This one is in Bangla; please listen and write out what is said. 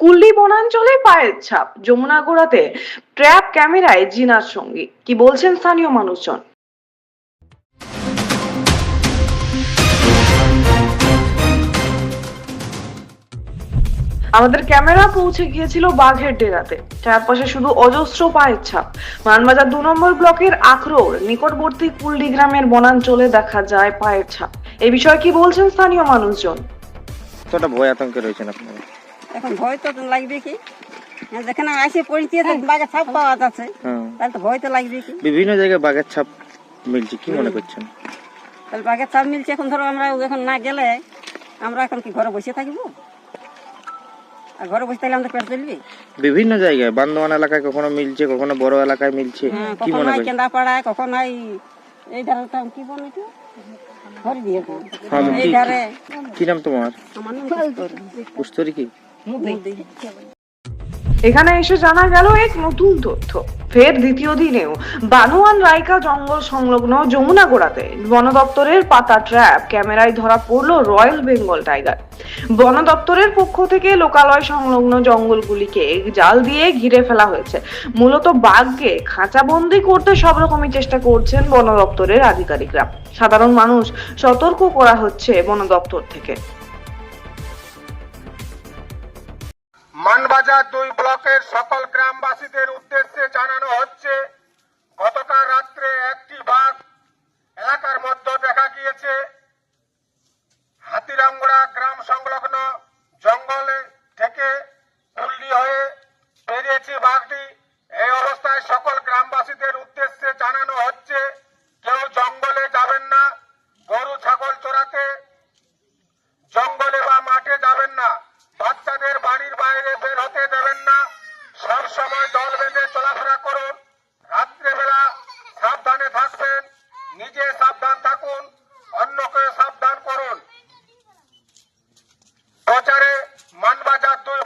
কুল্লি বনাঞ্চলে পায়ের ছাপ। যমুনাগোড়াতে ট্র্যাপ ক্যামেরায় জিনার সঙ্গী। কি বলছেন স্থানীয় মানুষজন? আমাদের ক্যামেরা পৌঁছে গিয়েছিল বাঘের ডেরাতে। চারপাশে শুধু অজস্র পায়ের ছাপ। মানবাজার দু নম্বর ব্লকের আখরোর নিকটবর্তী কুল্লি গ্রামের বনাঞ্চলে দেখা যায় পায়ের ছাপ। এই বিষয়ে কি বলছেন স্থানীয় মানুষজন? ভয় আতঙ্কে রয়েছেন আপনারা। এখন ভয় তো লাগবে কি? হ্যাঁ, যেখানে আসে পড়িতে বাঘে ছাপ পাওয়া যাচ্ছে। হ্যাঁ। তাহলে তো ভয় তো লাগবে কি? বিভিন্ন জায়গায় বাঘের ছাপ মিলছে কি মনে করছেন? তাহলে বাঘের ছাপ মিলছে এখন ধরো আমরা এখন না গেলে আমরা এখন কি ঘরে বসে থাকব? আর ঘরে বসে থাকলে আমাদের পেট চলবে বিভিন্ন জায়গায় বান্দোয়ান এলাকায় কখনো মিলছে কখনো বড় এলাকায় মিলছে হ্যাঁ, কি মনে হয় কেন্দাপাড়ায় কখন হয় এই ধারে তো কি বলে এটা? হ্যাঁ, এই ধারে। কি নাম তোমার? আমার নাম কস্তুরী। কি। এখানে এসে জানা গেল এক নতুন তথ্য। ফের দ্বিতীয় দিনেও বানুয়ান রাইকা জঙ্গল সংলগ্ন যমুনাগোড়াতে বন দপ্তরের পাতা ট্র্যাপ ক্যামেরায় ধরা পড়ল রয়্যাল বেঙ্গল টাইগার। বন দপ্তরের পক্ষ থেকে লোকালয় সংলগ্ন জঙ্গলগুলিকে জাল দিয়ে ঘিরে ফেলা হয়েছে। মূলত বাঘকে খাঁচাবন্দি করতে সব রকমই চেষ্টা করছেন বন দপ্তরের আধিকারিকরা। সাধারণ মানুষ সতর্ক করা হচ্ছে বন দপ্তর থেকে। মানবাজার দুই ব্লকের সকল গ্রামবাসীদের উদ্দেশ্যে জানানো হচ্ছে, গতকাল রাত্রে একটি বাঘ এলাকার মধ্যে দেখা গিয়েছে। হাতিরাঙ্গুড়া গ্রাম সংলগ্ন জঙ্গলে থেকে কুল্লি হয়ে বেরিয়েছে বাঘটি। এই অবস্থায় সকল গ্রামবাসীদের উদ্দেশ্যে জানানো হচ্ছে, কেউ জঙ্গলে যাবেন না, গরু, ছাগল চড়াতে জঙ্গলে বা মাঠে যাবেন না। বাচ্চাদের বাইরে বের হতে দেবেন না। সব সময় দল বেঁধে চলাফেরা করুন। রাত্রেবেলা সাবধানে থাকবেন। নিজে সাবধান থাকুন। অন্যকে সাবধান করুন। প্রচারে মানবাজার দুই